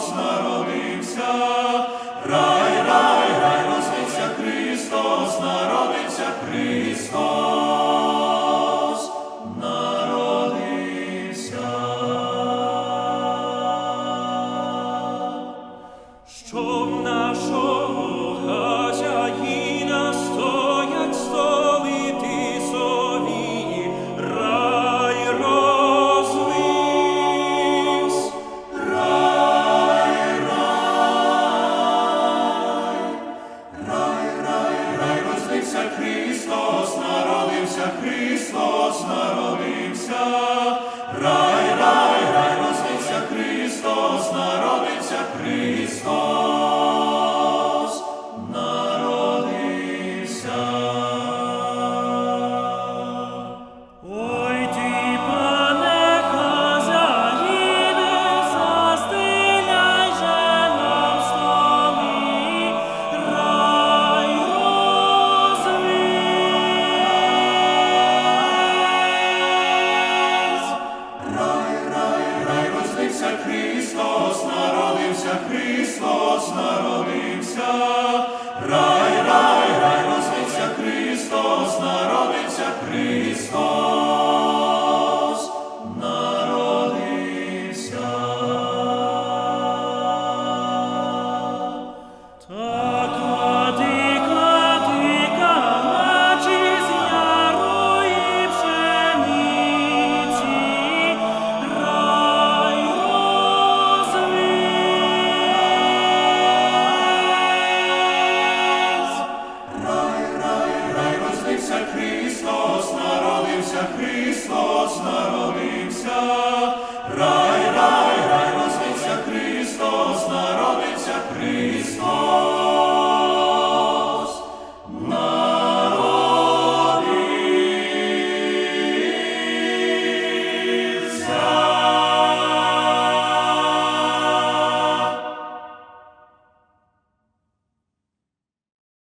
God's. Христос народився. Христос народився, Христос народився.